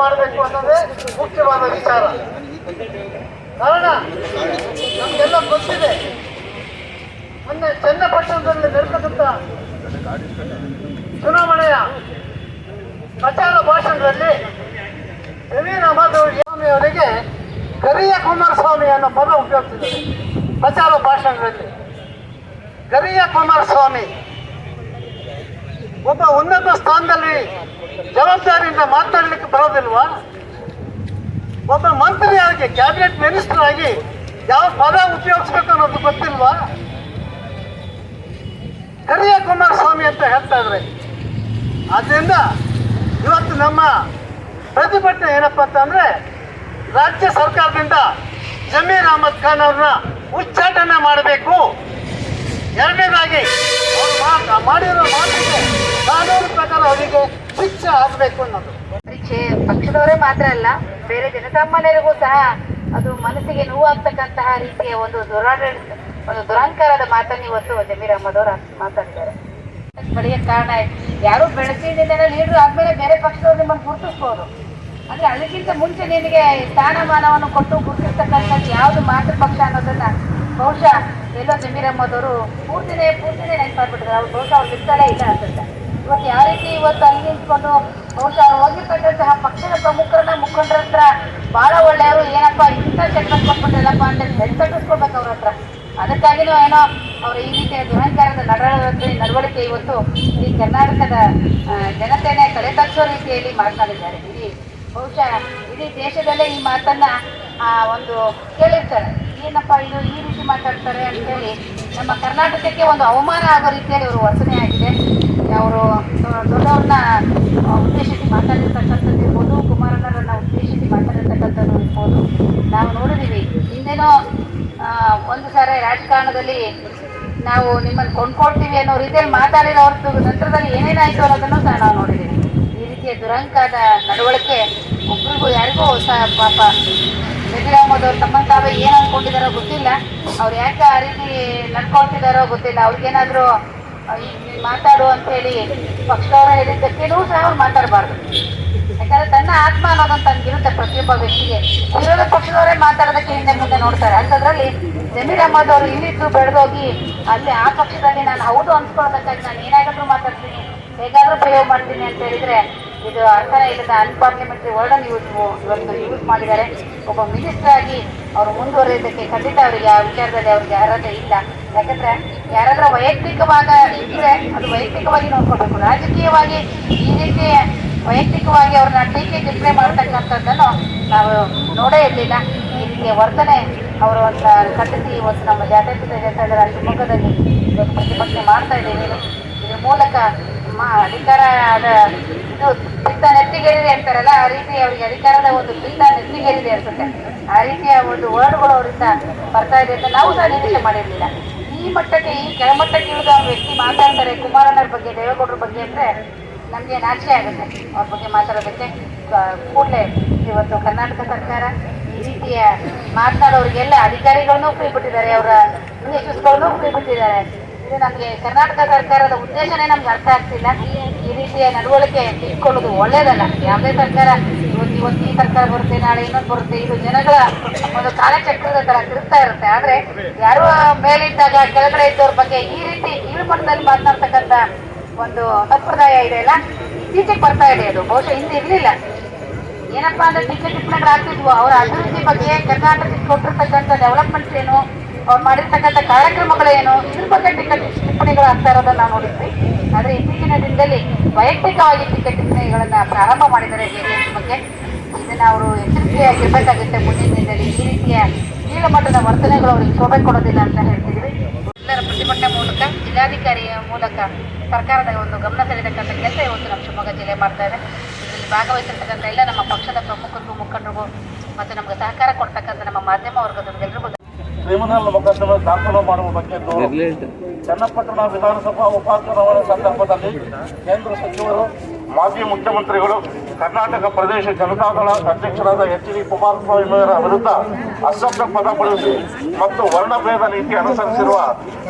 ಮಾಡಬೇಕು ಅನ್ನೋದೇ ಮುಖ್ಯವಾದ ವಿಚಾರ. ಕಾರಣ, ನಮಗೆಲ್ಲ ಗೊತ್ತಿದೆ. ಮೊನ್ನೆ ಚನ್ನಪಟ್ಟಣದಲ್ಲಿ ನಡೆದಂತ ಚುನಾವಣೆಯ ಪ್ರಚಾರ ಭಾಷಣದಲ್ಲಿ ನವೀನ್ ಅಹಮದ್ ಸ್ವಾಮಿ ಅವರಿಗೆ ಗರಿಯ ಕುಮಾರಸ್ವಾಮಿ ಅನ್ನೋ ಪದ ಉಪಯೋಗಿಸಿದ್ದಾರೆ. ಪ್ರಚಾರ ಭಾಷಣದಲ್ಲಿ ಗರಿಯ ಕುಮಾರಸ್ವಾಮಿ. ಒಬ್ಬ ಉನ್ನತ ಸ್ಥಾನದಲ್ಲಿ ಜವಾಬ್ದಾರಿಯಿಂದ ಮಾತಾಡಲಿಕ್ಕೆ ಬರೋದಿಲ್ವಾ? ಒಬ್ಬ ಮಂತ್ರಿಯಾಗಿ ಕ್ಯಾಬಿನೆಟ್ ಮಿನಿಸ್ಟರ್ ಆಗಿ ಯಾವ ಪದ ಉಪಯೋಗಿಸ್ಬೇಕು ಅನ್ನೋದು ಗೊತ್ತಿಲ್ವಾ? ಕರಿಯ ಕುಮಾರಸ್ವಾಮಿ ಅಂತ ಹೇಳ್ತಾ ಇದ್ರೆ ಆದ್ದರಿಂದ ಇವತ್ತು ನಮ್ಮ ಪ್ರತಿಭಟನೆ ಏನಪ್ಪ ಅಂತಂದ್ರೆ ರಾಜ್ಯ ಸರ್ಕಾರದಿಂದ ಜಮೀರ್ ಅಹಮದ್ ಖಾನ್ ಅವ್ರನ್ನ ಉಚ್ಚಾಟನೆ ಮಾಡಬೇಕು. ಎರಡನೇದಾಗಿ ಅವ್ರು ಮಾಡಿರೋ ಮಾತಿಗೆ ಕಾನೂನು ಪ್ರಕಾರ ಅವರಿಗೆ ಶಿಕ್ಷೆ ಆಗಬೇಕು ಅನ್ನೋದು. ಪರೀಕ್ಷೆ ಪಕ್ಷದವರೇ ಮಾತ್ರ ಅಲ್ಲ ಬೇರೆ ಜನಸಾಮಾನ್ಯರಿಗೂ ಸಹ ಅದು ಮನಸ್ಸಿಗೆ ನೋವಾಗ್ತಕ್ಕಂತಹ ರೀತಿಯ ಒಂದು ದುರಾಡಳಿತ ಒಂದು ದುರಂಕಾರದ ಮಾತನ್ನು ಇವತ್ತು ಜಮೀರ್ ಅಹಮದ್ ಅವರು ಮಾತಾಡಿದ್ದಾರೆ. ಪಡೆಯಕ್ಕೆ ಕಾರಣ ಯಾರು ಬೆಳೆಸಿದ ಲೀಡರ್ ಆದ್ಮೇಲೆ ಬೇರೆ ಪಕ್ಷದವ್ರು ನಿಮ್ಮನ್ನು ಗುರುತಿಸ್ಬೋದು. ಅಂದ್ರೆ ಅದಕ್ಕಿಂತ ಮುಂಚೆ ನಿನಗೆ ಸ್ಥಾನಮಾನವನ್ನು ಕೊಟ್ಟು ಗುರುತಿಸ್ತಕ್ಕಂಥದ್ದು ಯಾವುದು ಮಾತೃ ಪಕ್ಷ ಅನ್ನೋದನ್ನ ಬಹುಶಃ ಎಲ್ಲೋ ಜಮೀರ್ ಅಹಮದ್ ಅವರು ಪೂರ್ತಿನೇ ಪೂರ್ತಿನೇ ನೆನಪಾಗ್ಬಿಟ್ಟಿದ್ದಾರೆ. ಅವ್ರು ಬಹುಶಃ ಅವ್ರು ಬಿಡ್ತಾಳೆ ಇಲ್ಲ ಅನ್ಸುತ್ತೆ ಇವತ್ತು ಯಾವ ರೀತಿ ಇವತ್ತು ಅಲ್ಲಿ ನಿಂತ್ಕೊಂಡು ಬಹುಶಃ ಹೋಗಿರ್ತಕ್ಕಂತಹ ಪಕ್ಷದ ಪ್ರಮುಖರನ್ನ ಮುಖಂಡರ ಹತ್ರ ಬಹಳ ಒಳ್ಳೆಯವರು ಏನಪ್ಪ ಇಂಥ ಚಕ್ರ ಕೊಟ್ಬಿಟ್ಟಿಲ್ಲಪ್ಪ ಅಂತ ಕಟ್ಟಿಸ್ಕೊಳ್ಬೇಕು ಅವ್ರ ಹತ್ರ. ಅದಕ್ಕಾಗಿನೂ ಏನೋ ಅವರು ಈ ರೀತಿಯ ದುರಹಂಕಾರದ ನಡವಳಿಕೆ ನಡವಳಿಕೆ ಇವತ್ತು ಈ ಕರ್ನಾಟಕದ ಜನತೆನೇ ತಲೆ ತಗ್ಸೋ ರೀತಿಯಲ್ಲಿ ಮಾತನಾಡಿದ್ದಾರೆ ಇಡೀ ಬಹುಶಃ ಇಡೀ ದೇಶದಲ್ಲೇ ಈ ಮಾತನ್ನ ಆ, ಒಂದು ಕೇಳಿರ್ತಾರೆ. ಏನಪ್ಪ ಇದು ಈ ರೀತಿ ಮಾತಾಡ್ತಾರೆ ಅಂತೇಳಿ ನಮ್ಮ ಕರ್ನಾಟಕಕ್ಕೆ ಒಂದು ಅವಮಾನ ಆಗೋ ರೀತಿಯಲ್ಲಿ ಇವರು ವರ್ತನೆ ಆಗಿದೆ. ಅವರು ದೊಡ್ಡವ್ರನ್ನ ಉದ್ದೇಶಿಸಿ ಮಾತಾಡಿರ್ತಕ್ಕಂಥದ್ದು ಇರ್ಬೋದು, ಕುಮಾರಣ್ಣರನ್ನ ಉದ್ದೇಶಿಸಿ ಮಾತಾಡಿರ್ತಕ್ಕಂಥದ್ದು ಇರ್ಬೋದು. ನಾವು ನೋಡಿದ್ದೀವಿ ಹಿಂದೆನೋ ಒಂದು ಸಾರಿ ರಾಜಕಾರಣದಲ್ಲಿ ನಾವು ನಿಮ್ಮನ್ನು ಕೊಂಡ್ಕೊಳ್ತೀವಿ ಅನ್ನೋ ರೀತಿಯಲ್ಲಿ ಮಾತಾಡಿರೋರ್ದು ನಂತರದಲ್ಲಿ ಏನೇನಾಯಿತು ಅನ್ನೋದನ್ನು ಸಹ ನಾವು ನೋಡಿದ್ದೀವಿ ಈ ರೀತಿಯ ದುರಂಕದ ನಡವಳಿಕೆ ಒಬ್ರಿಗೂ ಯಾರಿಗೂ ಸಹ ಪಾಪ ಜಮೀರ್ ತಮ್ಮನ್ನು ತಾವೇ ಏನು ಅನ್ಕೊಂಡಿದಾರೋ ಗೊತ್ತಿಲ್ಲ. ಅವ್ರು ಯಾಕೆ ಆ ರೀತಿ ನಡ್ಕೊಳ್ತಿದ್ದಾರೋ ಗೊತ್ತಿಲ್ಲ. ಅವ್ರಿಗೇನಾದರೂ ಈ ಅಂತ ಹೇಳಿ ಪಕ್ಷದವರು ಹೇಳಿದ್ದಕ್ಕೇನೂ ಸಹ ಅವ್ರು ಮಾತಾಡಬಾರ್ದು. ಯಾಕಂದ್ರೆ ತನ್ನ ಆತ್ಮ ಅನ್ನೋದೊಂದು ತನಗಿರುತ್ತೆ ಪ್ರತಿಯೊಬ್ಬ ವ್ಯಕ್ತಿಗೆ ವಿರೋಧ ಪಕ್ಷದವರೇ ಮಾತಾಡೋದಕ್ಕೆ ಹಿಂದೆ ಮುಂದೆ ನೋಡ್ತಾರೆ. ಅಂತದ್ರಲ್ಲಿ ಜಮೀರ್ ಅಹಮದ್ ಅವರು ಇಲ್ಲಿದ್ದು ಬೆಳೆದೋಗಿ ಅಲ್ಲಿ ಆ ಪಕ್ಷದಲ್ಲಿ ನಾನು ಹೌದು ಅನ್ಸ್ಕೊಳ್ಳೋದಕ್ಕಾಗಿ ನಾನು ಏನಾದ್ರೂ ಮಾತಾಡ್ತೀನಿ, ಹೇಗಾದ್ರೂ ಪ್ರಯೋಗ ಮಾಡ್ತೀನಿ ಅಂತ ಹೇಳಿದ್ರೆ ಇದು ಅರ್ಥನೇ ಇಲ್ಲದ ಅನ್ಪಾರ್ಲಿಮೆಂಟರಿ ವರ್ಡನ್ ಯೂಸ್ ಇವತ್ತು ಯೂಸ್ ಮಾಡಿದ್ದಾರೆ. ಒಬ್ಬ ಮಿನಿಸ್ಟರ್ ಆಗಿ ಅವರು ಮುಂದುವರಿಯೋದಕ್ಕೆ ಖಂಡಿತ ಅವರಿಗೆ ಆ ವಿಚಾರದಲ್ಲಿ ಅವ್ರಿಗೆ ಅರ್ಹತೆ ಇಲ್ಲ. ಯಾಕಂದ್ರೆ ಯಾರಾದ್ರೂ ವೈಯಕ್ತಿಕವಾಗ ಇದ್ರೆ ಅದು ವೈಯಕ್ತಿಕವಾಗಿ ನೋಡ್ಕೋಬೇಕು. ರಾಜಕೀಯವಾಗಿ ಈ ರೀತಿ ವೈಯಕ್ತಿಕವಾಗಿ ಅವ್ರನ್ನ ಟೀಕೆ ಟಿಪ್ಪಣಿ ಮಾಡ್ತಕ್ಕಂಥದ್ದನ್ನು ನಾವು ನೋಡೇ ಇರಲಿಲ್ಲ. ಈ ರೀತಿಯ ವರ್ತನೆ ಅವರು ಅಂತ ಖಂಡಿಸಿ ಇವತ್ತು ನಮ್ಮ ಜಾತ್ಯತೀತ ಜನತಾದಳ ಶಿವಮೊಗ್ಗದಲ್ಲಿ ಇವತ್ತು ಪ್ರತಿಭಟನೆ ಮಾಡ್ತಾ ಇದ್ದೀವಿ ಇದರ ಮೂಲಕ ನಮ್ಮ ಅಧಿಕಾರದ ಇದು ಪಿತ್ತ ನೆತ್ತಿಗೇರಿದೆ ಅಂತಾರಲ್ಲ, ಆ ರೀತಿ ಅವರಿಗೆ ಅಧಿಕಾರದ ಒಂದು ಪಿತ್ತ ನೆತ್ತಿಗೇರಿದೆ ಅನ್ಸುತ್ತೆ. ಆ ರೀತಿಯ ಒಂದು ವರ್ಡ್ಗಳು ಅವರಿಂದ ಬರ್ತಾ ಇದೆ ಅಂತ ನಾವು ಸಹ ನಿರೀಕ್ಷೆ ಮಾಡಿರಲಿಲ್ಲ. ಈ ಮಟ್ಟಕ್ಕೆ, ಈ ಕೆಳಮಟ್ಟಕ್ಕೆ ಇಳಿದ ವ್ಯಕ್ತಿ ಮಾತಾಡ್ತಾರೆ ಕುಮಾರಣ್ಣರ ಬಗ್ಗೆ, ದೇವೇಗೌಡರ ಬಗ್ಗೆ ಅಂದರೆ ನಮಗೆ ನಾಚಿಕೆ ಆಗುತ್ತೆ. ಅವ್ರ ಬಗ್ಗೆ ಮಾತಾಡೋದಕ್ಕೆ ಕೂಡಲೇ ಇವತ್ತು ಕರ್ನಾಟಕ ಸರ್ಕಾರ ಈ ರೀತಿಯ ಮಾತನಾಡೋರಿಗೆಲ್ಲ ಅಧಿಕಾರಿಗಳನ್ನೂ ಫ್ರೀ ಬಿಟ್ಟಿದ್ದಾರೆ ಅವರ ಯಶಸ್ಸುಗಳನ್ನೂ ಫ್ರೀ ಬಿಟ್ಟಿದ್ದಾರೆ ಇದು ನಮಗೆ ಕರ್ನಾಟಕ ಸರ್ಕಾರದ ಉದ್ದೇಶನೇ ನಮ್ಗೆ ಅರ್ಥ ಆಗ್ತಿಲ್ಲ. ಈ ರೀತಿಯ ನಡವಳಿಕೆ ಇಟ್ಕೊಳ್ಳೋದು ಒಳ್ಳೇದಲ್ಲ. ಯಾವುದೇ ಸರ್ಕಾರ ಇವತ್ತು ಇವತ್ತು ಈ ಸರ್ಕಾರ ಬರುತ್ತೆ, ನಾಳೆ ಇನ್ನೊಂದು ಬರುತ್ತೆ, ಇದು ಜನಗಳ ಒಂದು ಕಾಲಚಕ್ರದ ತರ ತಿರುಗ್ತಾ ಇರುತ್ತೆ. ಆದ್ರೆ ಯಾರು ಮೇಲಿದ್ದಾಗ ಕೆಳಗಡೆ ಇದ್ದವ್ರ ಬಗ್ಗೆ ಈ ರೀತಿ ಇಳಿಮಟ್ಟದಲ್ಲಿ ಮಾತನಾಡ್ತಕ್ಕಂಥ ಒಂದು ಸಂಪ್ರದಾಯ ಇದೆ ಅಲ್ಲ? ಇತ್ತೀಚೆಗೆ ಬರ್ತಾ ಇದೆ ಅದು. ಬಹುಶಃ ಹಿಂದೆ ಇರಲಿಲ್ಲ. ಏನಪ್ಪಾ ಅಂದ್ರೆ ಟೀಕೆ ಟಿಪ್ಪಣಿಗಳು ಆಗ್ತಿದ್ವು. ಅವರ ಅಭಿವೃದ್ಧಿ ಬಗ್ಗೆ ಕರ್ನಾಟಕಕ್ಕೆ ಕೊಟ್ಟಿರ್ತಕ್ಕಂಥ ಡೆವಲಪ್ಮೆಂಟ್ಸ್ ಏನು? ಅವ್ರು ಮಾಡಿರ್ತಕ್ಕಂಥ ಕಾರ್ಯಕ್ರಮಗಳೇನು ಇದ್ರ ಬಗ್ಗೆ ಟಿಕೆಟ್ ಟಿಪ್ಪಣಿಗಳು ಆಗ್ತಾ ಇರೋದನ್ನ ನೋಡಿದ್ವಿ. ಆದರೆ ಇತ್ತೀಚಿನ ದಿನದಲ್ಲಿ ವೈಯಕ್ತಿಕವಾಗಿ ಟಿಕೆಟ್ ಟಿಪ್ಪಣಿಗಳನ್ನು ಪ್ರಾರಂಭ ಮಾಡಿದ್ದಾರೆ ಜೆಡಿಎಸ್ ಬಗ್ಗೆ ಇದನ್ನು ಅವರು ಎಚ್ಚರಿಕೆಯಾಗಿರ್ಬೇಕಾಗುತ್ತೆ. ಮುಂದಿನ ದಿನದಲ್ಲಿ ಈ ರೀತಿಯ ಕೀಳಮಟ್ಟದ ವರ್ತನೆಗಳು ಅವ್ರಿಗೆ ಶೋಭೆ ಕೊಡೋದಿಲ್ಲ ಅಂತ ಹೇಳ್ತಿದ್ವಿ. ಎಲ್ಲರ ಪ್ರತಿಭಟನೆ ಮೂಲಕ, ಜಿಲ್ಲಾಧಿಕಾರಿಯ ಮೂಲಕ ಸರ್ಕಾರದ ಒಂದು ಗಮನ ಸೆಳೆತಕ್ಕಂಥ ಕೆಲಸ ಇವತ್ತು ನಮ್ಮ ಶಿವಮೊಗ್ಗ ಜಿಲ್ಲೆ ಮಾಡ್ತಾ ಇದೆ. ಇದರಲ್ಲಿ ಭಾಗವಹಿಸಿರ್ತಕ್ಕಂಥ ಎಲ್ಲ ನಮ್ಮ ಪಕ್ಷದ ಪ್ರಮುಖರಿಗೂ ಮುಖಂಡರಿಗೂ ಮತ್ತು ನಮಗೆ ಸಹಕಾರ ಕೊಡ್ತಕ್ಕಂಥ ನಮ್ಮ ಮಾಧ್ಯಮ ವರ್ಗದವರಿಗೆಲ್ಲರಿಗೂ ಕ್ರಿಮಿನಲ್ ಮೊಕದ್ದಮೆ ದಾಖಲು ಮಾಡುವ ಬಗ್ಗೆ ಚನ್ನಪಟ್ಟಣ ವಿಧಾನಸಭಾ ಉಪಚುನಾವಣೆ ಸಂದರ್ಭದಲ್ಲಿ ಕೇಂದ್ರ ಸಚಿವರು ಮಾಜಿ ಮುಖ್ಯಮಂತ್ರಿಗಳು ಕರ್ನಾಟಕ ಪ್ರದೇಶ ಜನತಾದಳ ಅಧ್ಯಕ್ಷರಾದ ಎಚ್ ಡಿ ಕುಮಾರಸ್ವಾಮಿ ಅವರ ವಿರುದ್ಧ ಅಸಭ್ಯ ಪದ ಬಳಸಿ ಮತ್ತು ವರ್ಣಭೇದ ನೀತಿ ಅನುಸರಿಸಿರುವ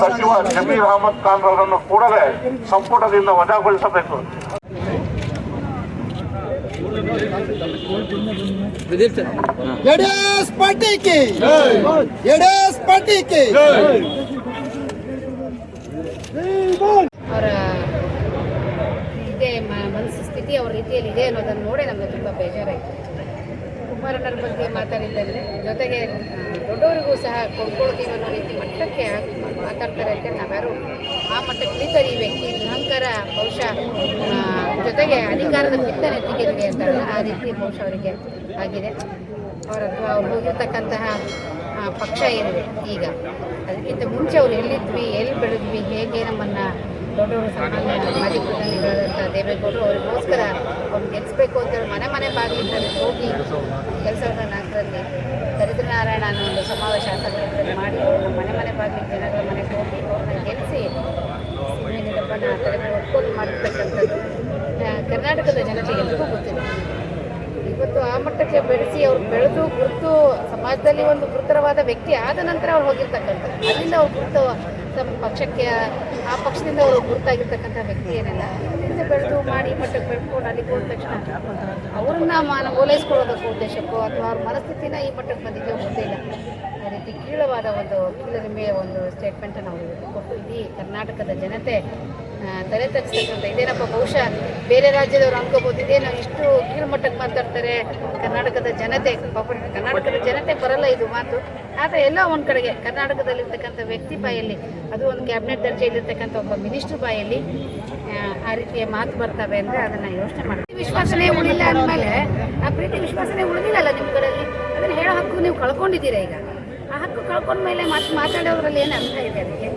ಸಚಿವ ಜಮೀರ್ ಅಹಮದ್ ಖಾನ್ ಅವರನ್ನು ಕೂಡಲೇ ಸಂಪುಟದಿಂದ ವಜಾಗೊಳಿಸಬೇಕು. ಕಿ ಅವರ ಇದೇ ಮನಸ್ಸು, ಸ್ಥಿತಿ ಅವ್ರ ರೀತಿಯಲ್ಲಿ ಇದೆ ಅನ್ನೋದನ್ನು ನೋಡಿ ನಮಗೆ ತುಂಬ ಬೇಜಾರಾಯಿತು. ಕುಮಾರಣ್ಣರ ಬಗ್ಗೆ ಮಾತಾಡಿದ್ದಂದ್ರೆ ಜೊತೆಗೆ ದೊಡ್ಡವರಿಗೂ ಸಹ ಕೊಂಡ್ಕೊಳ್ತೀವಿ ಅನ್ನೋ ರೀತಿ ಮಟ್ಟಕ್ಕೆ ಹಾಕ್- ಮಾತಾಡ್ತಾರೆ ಅಂತ ನಾವ್ಯಾರು ಆ ಮಟ್ಟಕ್ಕೆ ಇಳಿತಾರೆ ಈ ವ್ಯಕ್ತಿ ಅಹಂಕಾರ ಬಹುಶಃ ಜೊತೆಗೆ ಅಧಿಕಾರದ ಬಿತ್ತನೆ ನೆತ್ತಿಗೆಲ್ಲಿದೆ ಅಂತ ಆ ರೀತಿ ಬಹುಶಃ ಅವರಿಗೆ ಆಗಿದೆ. ಅವರ ಅವ್ರು ಹೋಗಿರ್ತಕ್ಕಂತಹ ಪಕ್ಷ ಏನಿದೆ ಈಗ. ಅದಕ್ಕಿಂತ ಮುಂಚೆ ಅವ್ರು ಎಲ್ಲಿದ್ವಿ, ಎಲ್ಲಿ ಬೆಳೆದ್ವಿ, ಹೇಗೆ ನಮ್ಮನ್ನು ದೊಡ್ಡವರು ಸಾಮಾನ್ಯ ಮಾಜಿ ಪ್ರಧಾನಿಗಳಾದಂಥ ದೇವೇಗೌಡರು ಅವ್ರಿಗೋಸ್ಕರ ಅವ್ರು ಗೆಲ್ಲಿಸ್ಬೇಕು ಅಂತ ಮನೆ ಮನೆ ಬಾಗಿಲಿಂದ ಹೋಗಿ ಸಾವಿರದ ನಾಲ್ಕರಲ್ಲಿ ದರಿದ್ರ ನಾರಾಯಣ ಅನ್ನೋ ಒಂದು ಸಮಾವೇಶ ಸಂದರ್ಭದಲ್ಲಿ ಮಾಡಿ ನಮ್ಮ ಮನೆ ಮನೆ ಬಾಗಿಲು ಜನಗಳ ಮನೆಗೆ ಹೋಗಿ ಅವ್ರನ್ನ ಗೆಲ್ಲಿಸಿ ಸಿಂಹನಿದಪ್ಪನ ತಲೆ ಮೇಲೆ ಮಾಡಿರ್ತಕ್ಕಂಥದ್ದು ಕರ್ನಾಟಕದ ಜನತೆಗೆ ಗೊತ್ತಿದೆ. ಇವತ್ತು ಆ ಮಟ್ಟಕ್ಕೆ ಬೆಳೆಸಿ ಅವ್ರು ಬೆಳೆದು ಗುರುತು ಸಮಾಜದಲ್ಲಿ ಒಂದು ಗುರುತರವಾದ ವ್ಯಕ್ತಿ ಆದ ನಂತರ ಅವ್ರು ಹೋಗಿರ್ತಕ್ಕಂಥದ್ದು. ಅಲ್ಲಿಂದ ಅವ್ರು ಗುರುತು ತಮ್ಮ ಪಕ್ಷಕ್ಕೆ, ಆ ಪಕ್ಷದಿಂದ ಅವರು ಗುರುತಾಗಿರ್ತಕ್ಕಂಥ ವ್ಯಕ್ತಿ ಏನಲ್ಲ. ಬೆಳೆದು ಮಾಡಿ ಮಟ್ಟಕ್ಕೆ ಬೆಳ್ಕೊಂಡು ಅಲ್ಲಿಗೆ ಹೋದ ತಕ್ಷಣ ಅವರನ್ನ ಮಾನ ಓಲೈಸ್ಕೊಳ್ಳೋದಕ್ಕೆ ಉದ್ದೇಶಕ್ಕೂ ಅಥವಾ ಅವ್ರ ಮನಸ್ಥಿತಿನ ಈ ಮಟ್ಟಕ್ಕೆ ಬಂದಿದ್ದೋ ಗೊತ್ತಿಲ್ಲ ಆ ರೀತಿ ಕೀಳವಾದ ಒಂದು ಕೀಳರಿಮೆಯ ಒಂದು ಸ್ಟೇಟ್ಮೆಂಟನ್ನು ಅವರು ಕೊಟ್ಟು ಇಡೀ ಕರ್ನಾಟಕದ ಜನತೆ ತಲೆ ತಗ್ಸ್ತಕ್ಕಂಥ ಇದೇನಪ್ಪ ಬಹುಶಃ ಬೇರೆ ರಾಜ್ಯದವ್ರು ಅನ್ಕೋಬೋದು ಇದೇನೋ ಇಷ್ಟು ಕೀಳ್ಮಟ್ಟಕ್ಕೆ ಮಾತಾಡ್ತಾರೆ ಕರ್ನಾಟಕದ ಜನತೆ ಪಾಪ ಕರ್ನಾಟಕದ ಜನತೆ ಬರಲ್ಲ ಇದು ಮಾತು. ಆದರೆ ಎಲ್ಲ ಒಂದು ಕಡೆಗೆ ಕರ್ನಾಟಕದಲ್ಲಿರ್ತಕ್ಕಂಥ ವ್ಯಕ್ತಿ ಬಾಯಲ್ಲಿ ಅದು ಒಂದು ಕ್ಯಾಬಿನೆಟ್ ದರ್ಜೆಯಲ್ಲಿರ್ತಕ್ಕಂಥ ಒಬ್ಬ ಮಿನಿಸ್ಟರ್ ಬಾಯಲ್ಲಿ ಆ, ರೀತಿಯ ಮಾತು ಬರ್ತವೆ ಅಂದರೆ ಅದನ್ನು ಯೋಚನೆ ಮಾಡ್ತೀವಿ. ವಿಶ್ವಾಸನೆ ಉಳಿಲ್ಲ ಅಂದಮೇಲೆ ಆ ಪ್ರೀತಿ ವಿಶ್ವಾಸನೆ ಉಳಿದಿಲ್ಲಲ್ಲ ನಿಮ್ಮ ಕಡೆಯಲ್ಲಿ? ಅದನ್ನು ಹೇಳೋ ಹಕ್ಕು ನೀವು ಕಳ್ಕೊಂಡಿದ್ದೀರಾ ಈಗ? ಆ ಹಕ್ಕು ಕಳ್ಕೊಂಡ ಮೇಲೆ ಮಾತು ಮಾತಾಡೋದ್ರಲ್ಲಿ ಏನು ಅರ್ಥ ಇದೆ ಅದಕ್ಕೆ?